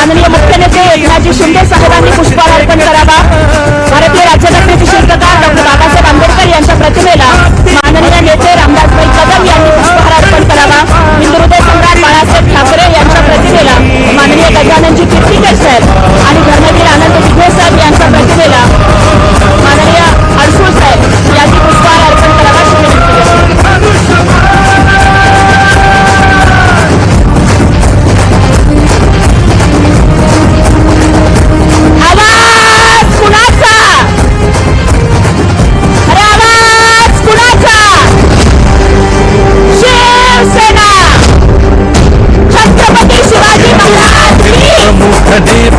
माननीय मुख्य नेते एकनाथजी शिंदे साहेबांनी पुष्पार्पण करावा. Cadê